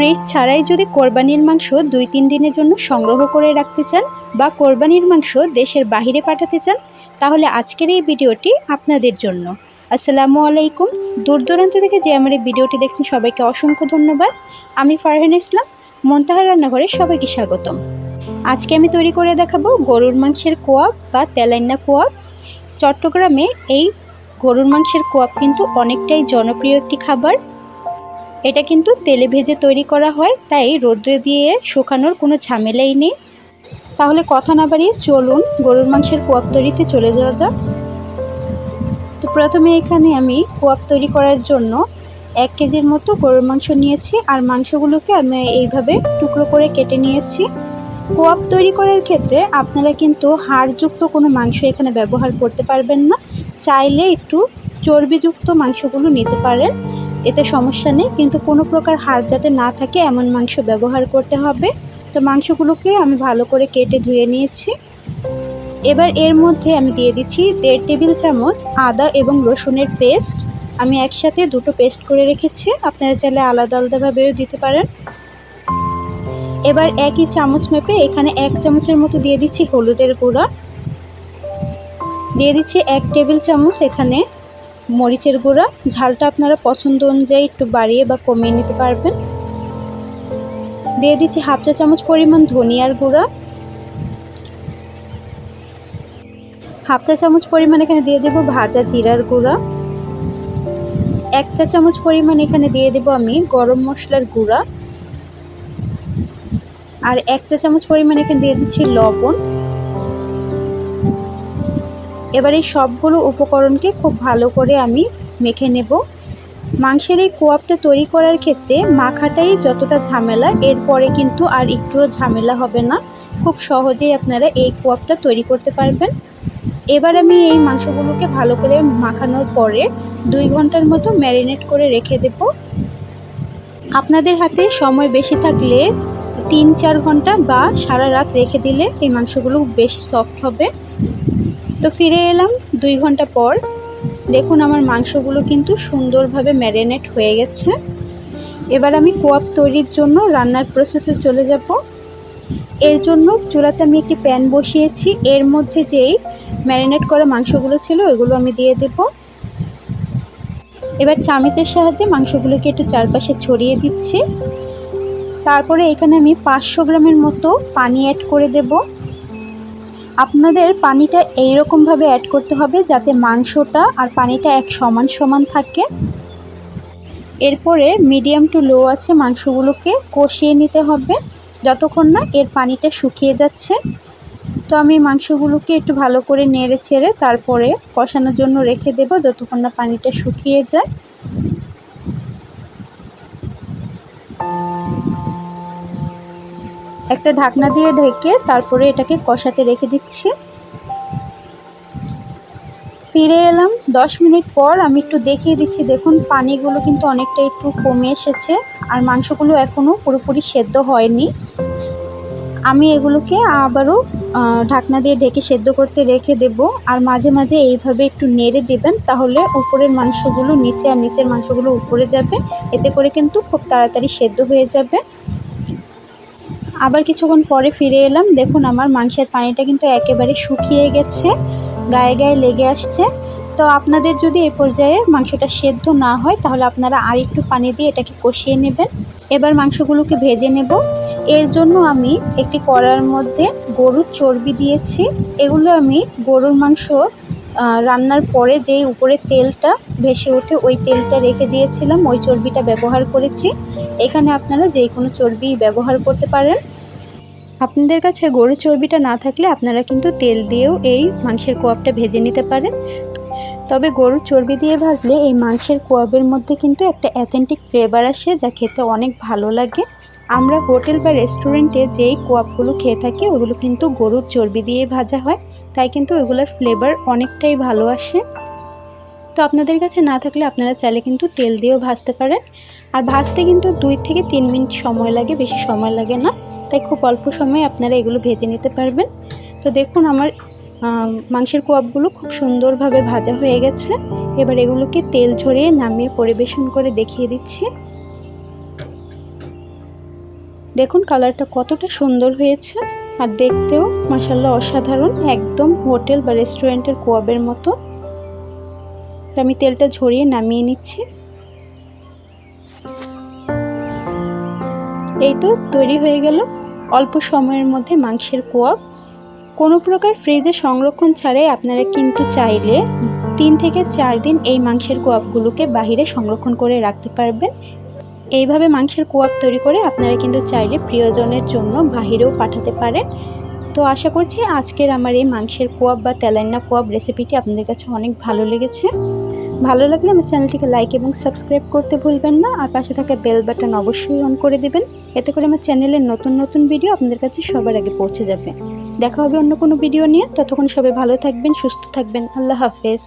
Fridge ছাড়াই যদি কোরবানির মাংস দুই তিন দিনের জন্য সংগ্রহ করে রাখতে চান বা কোরবানির মাংস দেশের বাহিরে পাঠাতে চান, তাহলে আজকের এই ভিডিওটি আপনাদের জন্য। আসসালামু আলাইকুম। দূর দূরান্ত থেকে যে আমার এই ভিডিওটি দেখছেন, সবাইকে অসংখ্য ধন্যবাদ। আমি ফারহান ইসলাম, মন্তাহার রান্নাঘরে সবাইকে স্বাগতম। আজকে আমি তৈরি করে দেখাবো গরুর মাংসের কোয়াব বা তেলাইনা কোয়াব। চট্টগ্রামে এই গরুর মাংসের কোয়াব কিন্তু অনেকটাই জনপ্রিয় একটি খাবার। এটা কিন্তু তেলে ভেজে তৈরি করা হয়, তাই রোদ্রে দিয়ে শুকানোর কোনো ঝামেলাই নেই। তাহলে কথা না বাড়িয়ে চলুন গরুর মাংসের কোয়াব তৈরিতে চলে যাওয়া যাক। তো প্রথমে এখানে আমি কোয়াব তৈরি করার জন্য এক কেজির মতো গরুর মাংস নিয়েছি, আর মাংসগুলোকে আমি এইভাবে টুকরো করে কেটে নিয়েছি। কোয়াব তৈরি করার ক্ষেত্রে আপনারা কিন্তু হাড়যুক্ত কোনো মাংস এখানে ব্যবহার করতে পারবেন না। চাইলে একটু চর্বিযুক্ত মাংসগুলো নিতে পারেন। এতে সমস্যা নেই, কিন্তু কোনো প্রকার হাড় যাতে না থাকে এমন মাংস ব্যবহার করতে হবে। তো মাংসগুলোকে আমি ভালো করে কেটে ধুয়ে নিয়েছি। এবার এর মধ্যে আমি দিয়ে দিচ্ছি দেড় টেবিল চামচ আদা এবং রসুনের পেস্ট। আমি একসাথে দুটো পেস্ট করে রেখেছি, আপনারা চাইলে আলাদা আলাদাভাবেও দিতে পারেন। এবার একই চামচ মেপে এখানে এক চামচের মতো দিয়ে দিচ্ছি হলুদের গুঁড়া। দিয়ে দিচ্ছি এক টেবিল চামচ এখানে মরিচের গুঁড়া। ঝালটা আপনারা পছন্দ অনুযায়ী একটু বাড়িয়ে বা কমিয়ে নিতে পারবেন। দিয়ে দিচ্ছি হাফ চা চামচ পরিমাণ ধনিয়ার গুঁড়া। হাফ চা চামচ পরিমাণ এখানে দিয়ে দেব ভাজা জিরার গুঁড়া। এক চা চামচ পরিমাণ এখানে দিয়ে দেব আমি গরম মশলার গুঁড়া। আর এক চা চামচ পরিমাণ এখানে দিয়ে দিচ্ছি লবণ। এবার এই সবগুলো উপকরণকে খুব ভালো করে আমি মেখে নেব। মাংসের এই কোয়াবটা তৈরি করার ক্ষেত্রে মাখাটাই যতটা ঝামেলা, এরপরে কিন্তু আর একটুও ঝামেলা হবে না। খুব সহজেই আপনারা এই কোয়াবটা তৈরি করতে পারবেন। এবার আমি এই মাংসগুলোকে ভালো করে মাখানোর পরে দুই ঘণ্টার মতো ম্যারিনেট করে রেখে দেব। আপনাদের হাতে সময় বেশি থাকলে তিন চার ঘণ্টা বা সারা রাত রেখে দিলে এই মাংসগুলো বেশি সফট হবে। তো ফিরে এলাম দুই ঘণ্টা পর। দেখুন আমার মাংসগুলো কিন্তু সুন্দরভাবে ম্যারিনেট হয়ে গেছে। এবার আমি কোয়াপ তৈরির জন্য রান্নার প্রসেসে চলে যাব। এর জন্য চুলাতে আমি একটি প্যান বসিয়েছি। এর মধ্যে যেই ম্যারিনেট করা মাংসগুলো ছিল, ওইগুলো আমি দিয়ে দেব। এবার চামিচের সাহায্যে মাংসগুলোকে একটু চারপাশে ছড়িয়ে দিচ্ছি। তারপরে এখানে আমি পাঁচশো গ্রামের মতো পানি অ্যাড করে দেবো। আপনাদের পানিটা এই রকমভাবে অ্যাড করতে হবে যাতে মাংসটা আর পানিটা এক সমান সমান থাকে। এরপরে মিডিয়াম টু লো আছে মাংসগুলোকে কষিয়ে নিতে হবে যতক্ষণ না এর পানিটা শুকিয়ে যাচ্ছে। তো আমি মাংসগুলোকে একটু ভালো করে নেড়ে ছেড়ে তারপরে কষানোর জন্য রেখে দেব যতক্ষণ না পানিটা শুকিয়ে যায়। একটা ঢাকনা দিয়ে ঢেকে তারপরে এটাকে কষাতে রেখে দিচ্ছি। ফিরে এলাম। দশ মিনিট পর আমি একটু দেখিয়ে দিচ্ছি, দেখুন পানিগুলো কিন্তু অনেকটা একটু কমে এসেছে আর মাংসগুলো এখনও পুরোপুরি সেদ্ধ হয়নি। আমি এগুলোকে আবারও ঢাকনা দিয়ে ঢেকে সেদ্ধ করতে রেখে দেব আর মাঝে মাঝে এইভাবে একটু নেড়ে দেবেন তাহলে উপরের মাংসগুলো নিচে আর নিচের মাংসগুলো উপরে যাবে। এতে করে কিন্তু খুব তাড়াতাড়ি সেদ্ধ হয়ে যাবে। আবার কিছুক্ষণ পরে ফিরে এলাম। দেখুন আমার মাংসের পানিটা কিন্তু একেবারে শুকিয়ে গেছে। গায়ে গায়ে লেগে আসছে। তো আপনাদের যদি এ পর্যায়ে মাংসটা সেদ্ধ না হয়, তাহলে আপনারা আর একটু পানি দিয়ে এটাকে কষিয়ে নেবেন। এবার মাংসগুলোকে ভেজে নেব। এর জন্য আমি একটি কড়ার মধ্যে গরুর চর্বি দিয়েছি। এগুলো আমি গরুর মাংস রান্নার পরে যেই উপরে তেলটা ভেসে ওঠে, ওই তেলটা রেখে দিয়েছিলাম। ওই চর্বিটা ব্যবহার করেছি। এখানে আপনারা যে কোনো চর্বি ব্যবহার করতে পারেন। আপনাদের কাছে গরু চর্বিটা না থাকলে আপনারা কিন্তু তেল দিয়েও এই মাংসের কোয়াবটা ভেজে নিতে পারেন। তবে গরুর চর্বি দিয়ে ভাজলে এই মাংসের কোয়াবের মধ্যে কিন্তু একটা অ্যাথেন্টিক ফ্লেভার আসে যা খেতে অনেক ভালো লাগে। আমরা হোটেল বা রেস্টুরেন্টে যেই কোয়াবগুলো খেয়ে থাকি, ওগুলো কিন্তু গরুর চর্বি দিয়ে ভাজা হয়। তাই কিন্তু ওগুলোর ফ্লেভার অনেকটাই ভালো আসে। তো আপনাদের কাছে না থাকলে আপনারা চাইলে কিন্তু তেল দিয়েও ভাজতে পারেন। আর ভাজতে কিন্তু দুই থেকে তিন মিনিট সময় লাগে, বেশি সময় লাগে না। তাই খুব অল্প সময়ে আপনারা এগুলো ভেজে নিতে পারবেন। তো দেখুন আমার মাংসের কোয়াবগুলো খুব সুন্দরভাবে ভাজা হয়ে গেছে। এবার এগুলোকে তেল ঝরিয়ে নামিয়ে পরিবেশন করে দেখিয়ে দিচ্ছি। দেখুন কালারটা কতটা সুন্দর হয়েছে। আর দেখতেও মাসাল্লাহ অসাধারণ, একদম হোটেল বা রেস্টুরেন্টের কোয়াবের মতো। তো আমি তেলটা ঝরিয়ে নামিয়ে নিচ্ছি। এই তো তৈরি হয়ে গেল। অল্প সময়ের মধ্যে মাংসের কোয়াব কোনো প্রকার ফ্রিজে সংরক্ষণ ছাড়াই আপনারা কিন্তু চাইলে তিন থেকে চার দিন এই মাংসের কোয়াবগুলোকে বাহিরে সংরক্ষণ করে রাখতে পারবেন। এইভাবে মাংসের কোয়াব তৈরি করে আপনারা কিন্তু চাইলে প্রিয়জনের জন্য বাহিরেও পাঠাতে পারেন। তো আশা করছি আজকের আমার এই মাংসের কোয়াব বা তেলান্না কোয়াব রেসিপিটি আপনাদের কাছে অনেক ভালো লেগেছে। ভালো লাগলে আমার চ্যানেলটিকে লাইক এবং সাবস্ক্রাইব করতে ভুলবেন না, আর পাশে থাকা বেল বাটন অবশ্যই অন করে দেবেন। এতে করে আমার চ্যানেলের নতুন নতুন ভিডিও আপনাদের কাছে সবার আগে পৌঁছে যাবে। দেখা হবে অন্য কোনো ভিডিও নিয়ে। ততক্ষণ সবাই ভালো থাকবেন, সুস্থ থাকবেন। আল্লাহ হাফেজ।